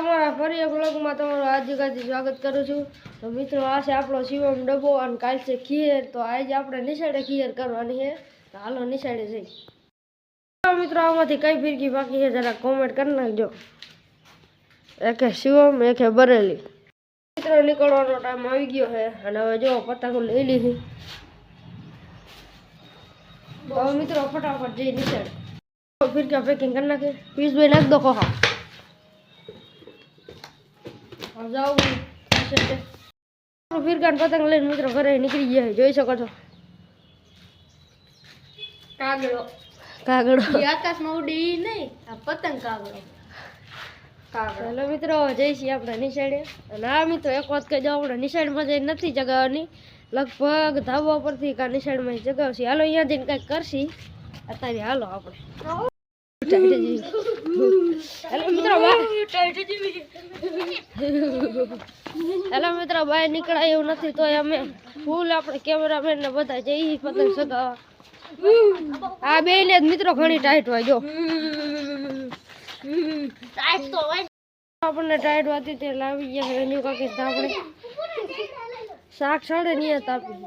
અમારા ફરી એક વ્લોગમાં તમારું હાર્દિક સ્વાગત કરું છું. તો મિત્રો, આ છે આપણો શિવમ ડબ્બો અને કાલ છે ખીર. તો આજે આપણે નિશાળે ખીર કરવાની છે. તો હાલો નિશાળે જઈ. તો મિત્રો, આમાંથી કઈ ફિરકી બાકી છે જરા કોમેન્ટ કરી નાખજો. એકે શિવમ, એકે બરેલી. મિત્રો, નીકળવાનો ટાઈમ આવી ગયો છે અને હવે જો પતંગો લઈ લીધી. તો હવે મિત્રો, ફટાફટ જઈ નિશાળે. ફિરકા પેકિંગ કરી નાખે. પીસભાઈ નાખ દો ખોખા. જાઓ ફિરકાન પતંગ લઈને મિત્રો ઘરે નીકળી ગયા જોઈ શકો છો. કાગડો કાગડો આકાશમાં ઉડી નહીં. આ પતંગ કાગડો કાગડો ચાલો મિત્રો જઈશી આપણે નિશાળે. અને આ મિત્રો એક વાત કહી જાઓ આપણે નિશાળમાં જઈ નથી જગાવવાની. લગભગ ધાબા પરથી કા નિશાળમાં જગાવશી. હાલો અહીંયા જઈને કંઈક કરશી. અત્યારે હાલો આપણે. હેલો મિત્રો હેલો મિત્રો બહાર નીકળાય એવું નથી તો અમે ફૂલ આપણે કેમેરામેન ને બધા જઈ પતંગ સગાવા આ બે ને મિત્રો ઘણી ટાઈટ હોય, જો. આપણને ટાઈટ વાતી તે લાવી ગયા એની કાકી આપણે શાક સડે નહીં તાપી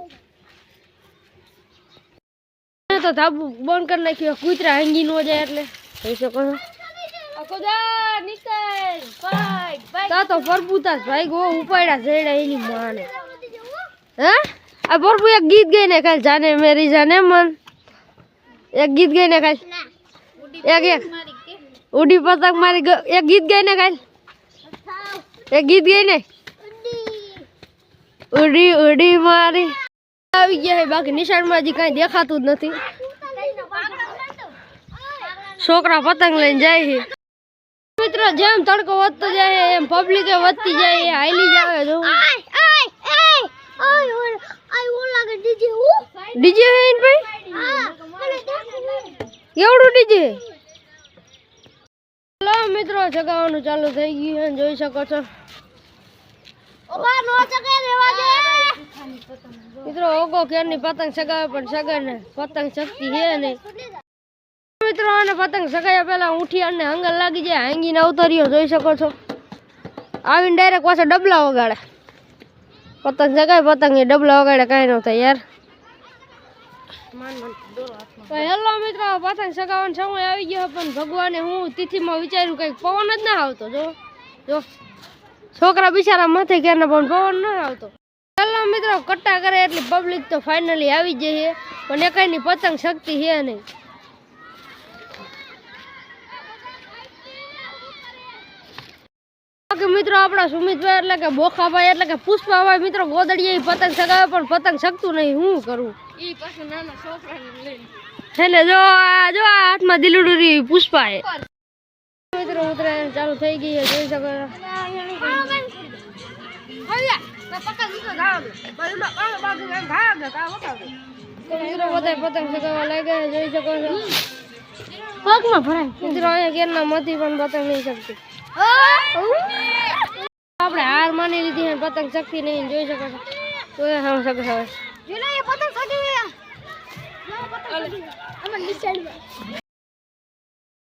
તો ધાબુ બંધ કરી નાખ્યું, કૂતરા હાંગી નો જાય એટલે. કહી શકો ફાઈટ તા તો ફરબુતા ભાઈ ગો ઉપાડ્યા જઈડા એની માને. હે? આ ફરબુ એક ગીત ગાઈને કાલ જાને મેરી જાને મન. એક ગીત ગાઈને કાલ. એક એક. ઉડી પતંગ મારી એક ગીત ગાઈને કાલ. એક ગીત ગાઈને. ઉડી ઉડી મારી. આવી ગયા છે બાકી નિશાળમાં હજી કાંઈ દેખાતું જ નથી. છોકરા પતંગ લઈને જાય છે મિત્રો જેમ તડકો વધતો જાય એમ પબ્લિક વધતી જાય હાઈલી જાવે જો. ડીજે હે. ઈન ભાઈ? એવડું ડીજે? ચલો મિત્રો જગાવવાનું ચાલુ થઈ ગયું છે જોઈ શકો છો. મિત્રો ઓગો કેરની પતંગ સગાવે પણ સગે ને પતંગ શક્તિ છે નહીં. મિત્રો, અને પતંગ સગાયા પહેલા અને હંગલ લાગી જાય, હાંગીને અવતરીઓ જોઈ શકો છો. આવીને ડાયરેક્ટ પાછા ડબલા વગાડે. પતંગ સગાય, પતંગ એ ડબલા વગાડે, કાંઈ ન થાય યાર. તો હેલો મિત્રો, પતંગ સગાવાનો સમય આવી ગયો પણ ભગવાને હું તિથિમાં વિચાર્યું કંઈક પવન જ ના આવતો, જો. જો. છોકરા બિચારા માથે ક્યારના પણ પવન ન આવતો. હેલો મિત્રો, કટ્ટા કરે એટલી પબ્લિક તો ફાઇનલી આવી જઈએ. પણ એકાઈની પતંગ શક્તિ છે નહીં. કે મિત્રો આપણા સુમિતભાઈ એટલે કે બોખાભાઈ એટલે કે પુષ્પાભાઈ મિત્રો ગોદડીએ પતંગ સગાવે પણ પતંગ શકતું નહીં. હું કરું? ઈ પાછું નાના છોકરાને લઈને એટલે જો આ જો આ હાથમાં દિલુડું રહ્યું પુષ્પા એ મિત્રો ઉતરાયણ ચાલુ થઈ ગઈ છે જોઈ શકો મિત્રો બધા પતંગ સગાવવા લાગ્યા જોઈ શકો છો. પગમાં ભરાય. મિત્રો અહીંયા ગેરના મતી પણ પતંગ નહીં શકતી આપણે હાર માની લીધી છે પતંગ શક્તિ નહીં જોઈ શકો છો. તો એ હમ શકે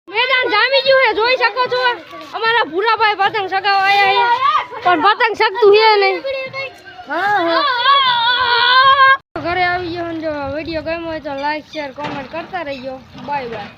મેદાન જામી ગયું છે જોઈ શકો છો. અમારા ભૂરાભાઈ પતંગ સગાવવા આવ્યા છે. પણ પતંગ શકતું છે નહીં. ઘરે આવી ગયો જો વીડિયો ગમ્યો હોય તો લાઈક શેર કોમેન્ટ કરતા રહીજો. Bye bye